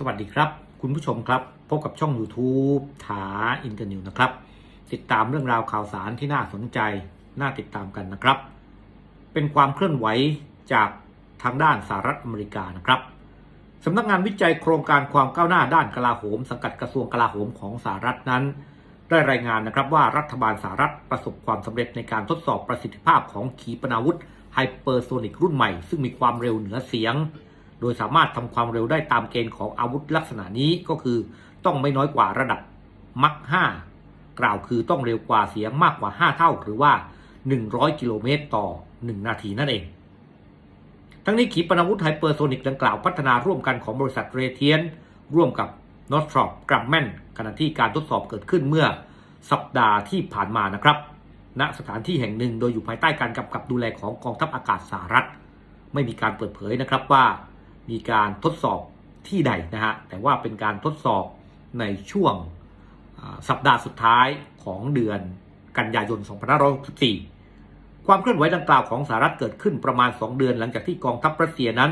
สวัสดีครับ คุณผู้ชมครับ พบกับช่อง YouTube ถาอินเตอร์นิวนะครับ ติดตามเรื่องราวข่าวสารที่น่าสนใจ น่าติดตามกันนะครับ เป็นความเคลื่อนไหวจากทางด้านสหรัฐอเมริกานะครับสำนักงานวิจัยโครงการความก้าวหน้าด้านกลาโหม สังกัดกระทรวงกลาโหมของสหรัฐนั้น ได้รายงานนะครับว่ารัฐบาลสหรัฐประสบความสำเร็จในการทดสอบประสิทธิภาพของขีปนาวุธไฮเปอร์โซนิกรุ่นใหม่ ซึ่งมีความเร็วเหนือเสียง โดยสามารถทำความเร็วได้ตามเกณฑ์ของอาวุธลักษณะนี้ก็คือต้องไม่น้อยกว่าระดับมัก5กล่าวคือต้องเร็วกว่าเสียงมากกว่า 5 เท่า หรือว่า 100 กิโลเมตรต่อ 1 นาทีนั่นเอง ทั้งนี้ขีปนาวุธไฮเปอร์โซนิกดังกล่าวพัฒนาร่วมกันของบริษัทเรเทียน ร่วมกับนอตทรอปกรัมแมนขณะที่การทดสอบเกิดขึ้นเมื่อสัปดาห์ที่ผ่านมานะครับณสถานที่แห่งหนึ่งโดยอยู่ภายใต้การกำกับดูแลของกองทัพอากาศสหรัฐ ไม่มีการเปิดเผยนะครับว่า มีการทดสอบที่ใดนะฮะแต่ว่าเป็นการทดสอบในช่วงสัปดาห์สุดท้ายของเดือนกันยายน 2564 ความเคลื่อนไหวดังกล่าวของสหรัฐเกิดขึ้นประมาณ 2 เดือนหลังจากที่กองทัพรัสเซียนั้น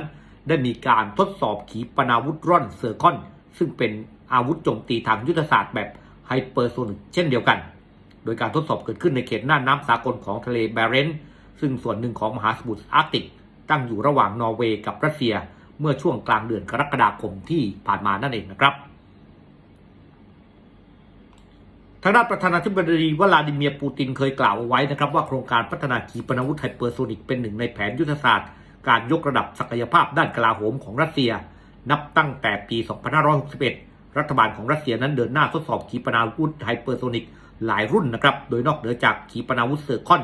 ได้มีการทดสอบขีปนาวุธร่อนเซอร์คอนซึ่งเป็นอาวุธโจมตีทางยุทธศาสตร์แบบไฮเปอร์โซนิกเช่นเดียวกัน โดยการทดสอบเกิดขึ้นในเขตน่านน้ำสากลของทะเลแบเรนต์ซึ่งส่วนหนึ่งของมหาสมุทรอาร์กติก ตั้งอยู่ระหว่างนอร์เวย์กับรัสเซีย เมื่อช่วงกลางเดือนกรกฎาคมที่ผ่านมานั่นเองนะครับทางด้านประธานาธิบดีวลาดิเมียร์ปูตินเคยกล่าวเอาไว้นะครับว่าโครงการพัฒนาขีปนาวุธไฮเปอร์โซนิกเป็นหนึ่งในแผนยุทธศาสตร์ การยกระดับศักยภาพด้านกลาโหมของรัสเซีย นับตั้งแต่ปี 2561 รัฐบาลของรัสเซียนั้นเดินหน้าทดสอบขีปนาวุธไฮเปอร์โซนิกหลายรุ่นนะครับ โดยนอกเหนือจากขีปนาวุธเซอร์คอน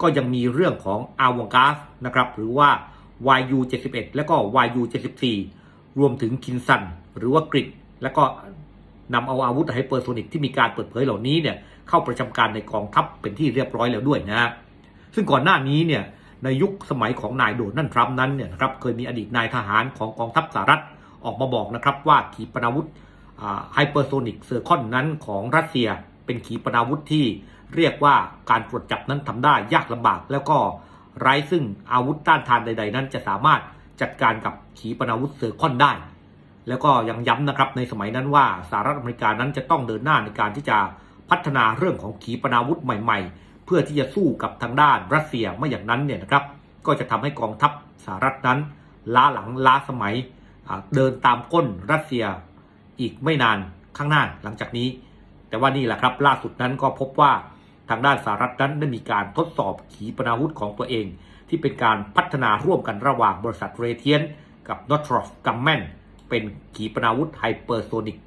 ก็ยังมีเรื่องของอาวงกาสนะครับหรือว่า YU-71 และก็ YU-74 รวมถึงคินซันหรือว่ากริดและก็นำเอาอาวุธไฮเปอร์โซนิกที่มีการเปิดเผยเหล่านี้เนี่ยเข้าประจำการในกองทัพเป็นที่เรียบร้อยแล้วด้วยนะซึ่งก่อนหน้านี้เนี่ยในยุคสมัยของนายโดนัลด์ทรัมป์นั้นเนี่ยนะครับเคยมีอดีตนายทหารของกองทัพสหรัฐออกมาบอกนะครับว่าขีปนาวุธไฮเปอร์โซนิกเซอร์คอนนั้นของรัสเซีย เป็นขีปนาวุธที่เรียกว่าการตรวจจับนั้นทำได้ยากลำบาก แล้วก็ ไร้ซึ่งอาวุธต้านทานใด ๆ นั้นจะสามารถจัดการกับขีปนาวุธเซอร์คอนได้ แล้วก็ยังย้ำนะครับในสมัยนั้นว่าสหรัฐอเมริกานั้นจะต้องเดินหน้าในการที่จะพัฒนาเรื่องของขีปนาวุธใหม่ ๆ เพื่อที่จะสู้กับทางด้านรัสเซียไม่อย่างนั้นเนี่ยนะครับ ก็จะทำให้กองทัพสหรัฐนั้น ล้าหลังล้าสมัยเดินตามก้นรัสเซียอีกไม่นานข้างหน้าหลังจากนี้ แต่ว่านี่แหละครับล่าสุดนั้นก็พบว่า ทางด้านสหรัฐนั้นได้มีการทดสอบขีปนาวุธของตัวเอง ที่เป็นการพัฒนาร่วมกันระหว่างบริษัทเรเทียน กับนอตรอฟกัมแมนเป็นขีปนาวุธไฮเปอร์โซนิก